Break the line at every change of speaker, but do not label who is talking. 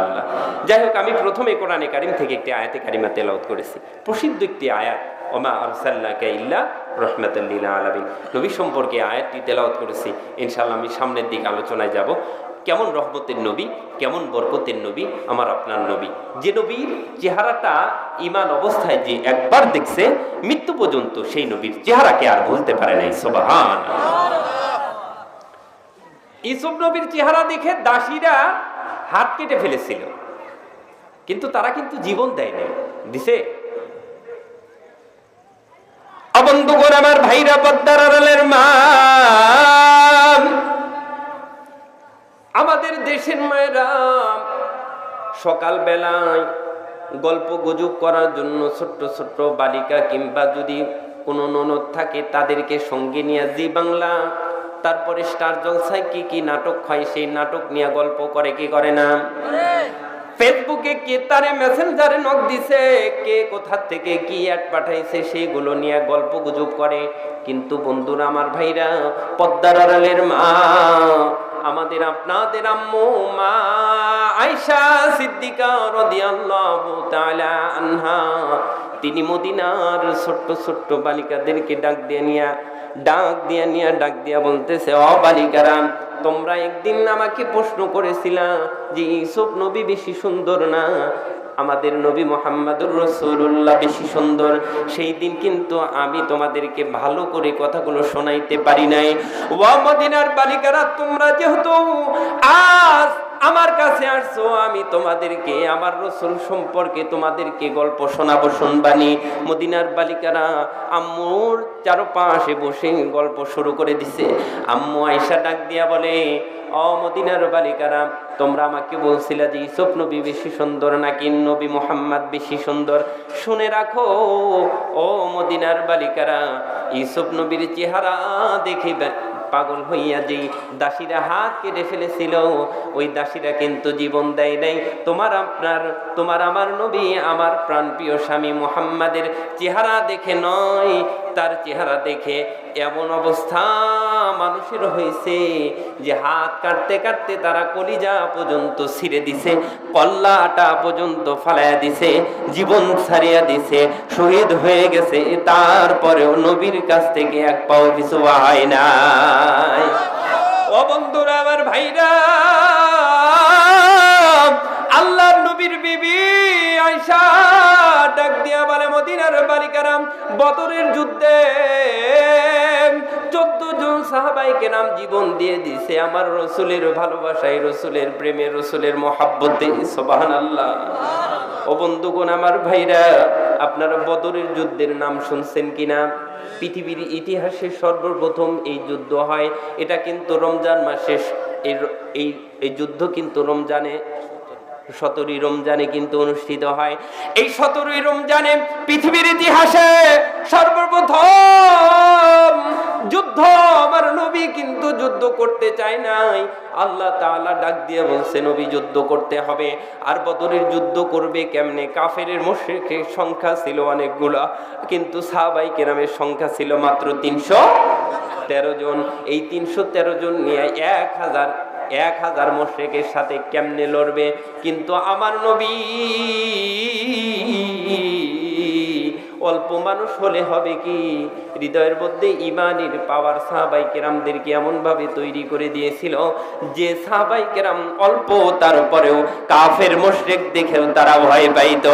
আল্লাহ। যাই হোক আমি প্রথমে কোরআনে কারিম থেকে একটি আয়াতে কারিমা তেলাওত করেছি। প্রসিদ্ধ একটি আয়াত ওমা আরসাল্লাকা ইল্লা রহমাতাল্লিল আলামিন। নবী সম্পর্কে আয়াতটি তেলাওত করেছি। ইনশাআল্লাহ আমি সামনের দিকে আলোচনায় যাব। কেমন রহমতের নবী কেমন বরকতের নবী আমার আপনার নবী। যে নবীর চেহারাটা ইমান অবস্থায় যে একবার দেখছে মৃত্যু পর্যন্ত সেই নবীর চেহারাকে আর ভুলতে পারে নাই। সোবাহান ইসুফ নবীর চেহারা দেখে দাসীরা হাত কেটে ফেলেছিল। কিন্তু তারা কিন্তু জীবন দেয়নি। দিছে? অবন্ধুগণ আমার ভাইরা পদ্মার আড়ালের মা। আমাদের দেশের মায়েরা সকাল বেলায় গল্প গুজব করার জন্য ছোট্ট ছোট্ট বালিকা কিংবা যদি কোনো ননদ থাকে, তাদেরকে সঙ্গে নিয়ে জি বাংলা তারপরে স্টার জলসায় কি কি নাটক হয়, সেই নাটক নিয়ে গল্প করে, কি করে না? ফেসবুকে কে তারে মেসেঞ্জারে নক দিছে, কে কোথা থেকে কি অ্যাড পাঠাইছে সেইগুলো নিয়ে গল্প গুজব করে। কিন্তু বন্ধুরা, আমার ভাইরা, পদ্মার আড়ালের মা, আমাদের আপনাদের আম্মু মা আয়সা সিদ্দিকা রাদিয়াল্লাহু তাআলা আনহা, তিনি মদিনার ছোট্ট ছোট্ট বালিকাদেরকে ডাক দিয়ে নিয়া ডাক দিয়া নিয়া ডাক দিয়া বলতেছে অ বালিকারা তোমরা একদিন আমাকে প্রশ্ন করেছিলা যে ইসুফ নবী বেশি সুন্দর না? আমাদের নবী মোহাম্মদুর রসুল্লাহ বেশি সুন্দর। সেই দিন কিন্তু আমি তোমাদেরকে ভালো করে কথাগুলো শোনাইতে পারি নাই। ও মদিনার বালিকারা, তোমরা যেহেতু আজ আমার কাছে আসছো, আমি তোমাদেরকে, আমার রসুল সম্পর্কে তোমাদেরকে গল্প শোনাবো, শুনবানি। মদিনার বালিকারা আম্মুর চারপাশে বসে গল্প শুরু করে দিছে। আম্মু আয়সা ডাক দিয়া বলে অ মদিনার বালিকারা, তোমরা আমাকে বলছিলা যে ইসব নবী বেশি সুন্দর নাকি নবী মোহাম্মদ বেশি সুন্দর? শুনে রাখো, ও মদিনার বালিকারা ইসব নবীর চেহারা দেখে পাগল হইয়া যে দাসীরা হাত কেটে ফেলেছিল, ওই দাসীরা কিন্তু জীবন দেয় নাই। তোমার আপনার, তোমার আমার নবী, আমার প্রাণপ্রিয় স্বামী মোহাম্মদের চেহারা দেখে নয়, তার চেহারা দেখে এমন অবস্থা মানুষের হয়েছে যে হাত কাটতে কাটতে তারা কলিজা পর্যন্ত ছিঁড়ে দিছে, কল্লাটা পর্যন্ত ফালাইয়া দিছে, জীবন ছাড়িয়া দিছে, শহীদ হয়ে গেছে, তারপরেও নবীর কাছ থেকে এক পাও কিছু হয় নাই। ও বন্ধুরা, আমার ভাইরা, আল্লাহর নবীর বিবি আয়সা ডাক দিয়া বলে, মদিনার বালিকারাম বদরের যুদ্ধে। চোদ্দ জন সাহাবাইকে নাম জীবন দিয়ে দিছে আমার রসুলের ভালোবাসায়, রসুলের প্রেমে, রসুলের মহাব্বতে। সোবাহান আল্লাহ ও বন্ধুগণ, আমার ভাইরা, আপনারা বদরের যুদ্ধের নাম শুনছেন কিনা? পৃথিবীর ইতিহাসে সর্বপ্রথম এই যুদ্ধ হয়। এটা কিন্তু রমজান মাসে এই এই এই যুদ্ধ কিন্তু রমজানে সতেরোই রমজানে কিন্তু অনুষ্ঠিত হয়। এই সতেরোই রমজানে পৃথিবীর ইতিহাসে সর্বপ্রথম যুদ্ধ আমার নবী কিন্তু যুদ্ধ করতে চায় নাই। আল্লাহ তাআলা ডাক দিয়ে বলছে, নবী, যুদ্ধ করতে হবে। আর বদরের যুদ্ধ করবে কেমনে? কাফের মুশরিকের সংখ্যা ছিল অনেকগুলা, কিন্তু সাহাবাই কেরামের সংখ্যা ছিল মাত্র তিনশো তেরো জন। এই তিনশো তেরো জন নিয়ে এক হাজার এক হাজার মোশেকের সাথে কেমনে লড়বে? কিন্তু আমার নবী অল্প মানুষ হলে হবে কি? হৃদয়ের মধ্যে ইমানের পাওয়ার সাহাবাই কেরামদেরকে এমন ভাবে তৈরি করে দিয়েছিল যে সাহাবাই কেরাম অল্প তারপরেও কাফের মোশরেক দেখেও তারা ভয় পাইত।